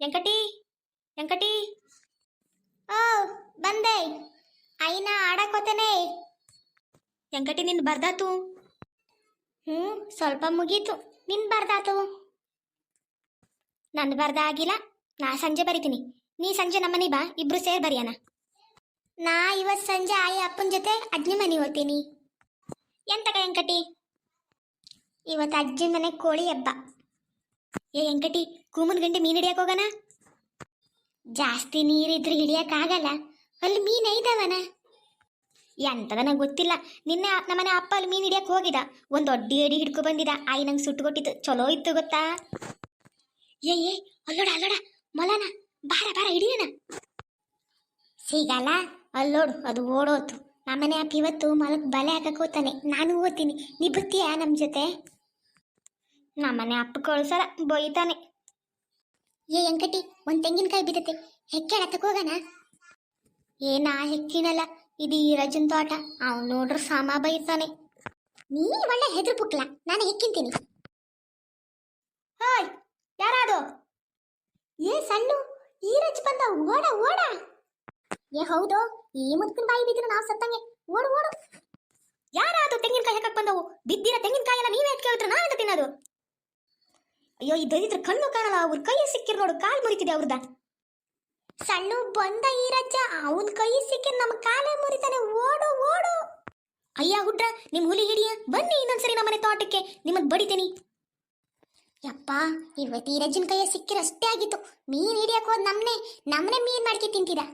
ಎಂಕಟಿ ವೆಂಕಟಿ. ಓ ಬಂದೆ. ಐನ ಆಡಕೋತೇನೆ. ವೆಂಕಟಿ ನಿನ್ ಬರ್ದಾತು? ಹ್ಞೂ ಸ್ವಲ್ಪ ಮುಗೀತು. ನಿನ್ ಬರ್ದಾತು? ನಂದು ಬರ್ದ ಆಗಿಲ್ಲ. ನಾ ಸಂಜೆ ಬರಿತೀನಿ. ನೀ ಸಂಜೆ ನಮ್ಮನೆ ಬಾ. ಇಬ್ರು ಸೇರ್ ಬರಿಯೋಣ. ನಾ ಇವತ್ ಸಂಜೆ ಆಯಿ ಅಪ್ಪನ ಜೊತೆ ಅಜ್ಜಿ ಮನೆ ಹೋಗ್ತೀನಿ. ಎಂತಕ ವೆಂಕಟಿ? ಇವತ್ತು ಅಜ್ಜಿ ಮನೆ ಕೋಳಿ ಹಬ್ಬ. ಏ ವೆಂಕಟಿ, ಕೂಮನ್ ಗಂಟೆ ಮೀನ್ ಹಿಡಿಯಕ್ ಹೋಗೋಣ? ಜಾಸ್ತಿ ನೀರಿದ್ರೆ ಹಿಡಿಯಕ್ಕಾಗಲ್ಲ ಅಲ್ಲಿ ಮೀನ್ ಐದವನ? ಎಂತದನ ಗೊತ್ತಿಲ್ಲ. ನಿನ್ನೆ ನಮ್ಮನೆ ಅಪ್ಪ ಅಲ್ಲಿ ಮೀನ್ ಹಿಡಿಯಕ್ ಹೋಗಿದ. ಒಂದ್ ದೊಡ್ಡ ಏಡಿ ಹಿಡ್ಕೊ ಬಂದಿದ. ಆಯ್ ನಂಗೆ ಸುಟ್ಟು ಕೊಟ್ಟಿತ್ತು ಚಲೋ ಇತ್ತು ಗೊತ್ತಾ? ಏ ಏ, ಅಲ್ಲೋಡ ಅಲ್ಲೋಡ. ಮೊಲನ. ಬಾರ ಬಾರ, ಹಿಡಿಯೋಣ. ಸಿಗಲ್ಲ. ಅಲ್ಲೋಡು, ಅದು ಓಡೋತು. ನಮ್ಮನೆ ಅಪ್ಪ ಇವತ್ತು ಮಲಕ್ ಬಲೆ ಹಾಕಕ್ಕೆ ಹೋಗ್ತಾನೆ. ನಾನು ಓದ್ತೀನಿ. ನೀ ಬರ್ತೀಯಾ ನಮ್ಮ ಜೊತೆ? ನಮ್ಮನೆ ಅಪ್ಪ ಕಳ್ಸಲ್ಲ ಬೈತಾನೆ. ಏ ಎಂಕಟಿ ಒಂದ್ ತೆಂಗಿನಕಾಯಿ ಬಿದ್ದತೆ. ಹೆಕ್ಕೆ ಹೋಗನ ಹೋಗೋಣ? ಏನ ಹೆಕ್ಕಿನಲ್ಲ ಇದು ಈ ರಜನ್ ತೋಟ. ಅವ್ನು ನೋಡ್ರ ಸಾಮ ಬೈತಾನೆ. ನೀ ಒಳ್ಳೆ ಹೆದ್ರು ಪುಕ್ಲ ನಾನು ಹೆಕ್ಕಿಂತೀನಿ. ಹಾಯ್ ಯಾರಾದು? ಏ ಸಣ್ಣು ಈರಜ್ ರಜ್ ಬಂದ ಓಡ ಓಡ. ಏ ಹೌದು ಈ ಮುದ್ಕಿನ ಬಾಯಿ ಬಿದ್ರೆ ನಾವು ಸತ್ತಂಗೆ. ಓಡು ಓಡು. ಯಾರಾದು ತೆಂಗಿನಕಾಯಿ ಹಾಕಕ್ ಬಂದವು? ಬಿದ್ದಿರ ತೆಂಗಿನಕಾಯಿ ಎಲ್ಲ ನೀವೇ ಕೇಳಿದ್ರೆ ನಾವೆಂತ ತಿನ್ನೋದು? ಅಯ್ಯೋ, ಈ ದರಿದ್ರ ಕಣ್ಣು ಕಾಣಲ್ಲ, ಅವ್ರ ಕೈ ಸಿಕ್ಕಿರ್ ನೋಡು, ಕಾಲ್ ಮುರಿತಿದೆ ಅವ್ರದ. ಸಣ್ಣ ಬಂದ ಈ ರಜ್ಜ ಅವನ್ ಕೈ ಸಿಕ್ಕಿ ನಮ್ಮ ಕಾಲೇ ಮುರಿತಾನೆ, ಓಡು ಓಡು. ಅಯ್ಯ, ಹುಡ್ರ, ನಿಮ್ ಹುಲಿ ಹಿಡಿಯ, ಬನ್ನಿ ಇನ್ನೊಂದ್ಸರಿ ನಮ್ಮನೆ ತೋಟಕ್ಕೆ ನಿಮ್ಮದ್ ಬಡಿತೀನಿ. ಯಪ್ಪ ಇವತ್ತು ಈ ರಜ್ಜನ ಕೈಯ ಸಿಕ್ಕಿರ ಅಷ್ಟೇ ಆಗಿತ್ತು. ಮೀನ್ ಹಿಡಿಯಕ್ ಹೋದ್ ನಮ್ನೆ ನಮ್ನೆ ಮೀನ್ ಮಾಡ್ಕೆ ತಿಂತೀರಾ?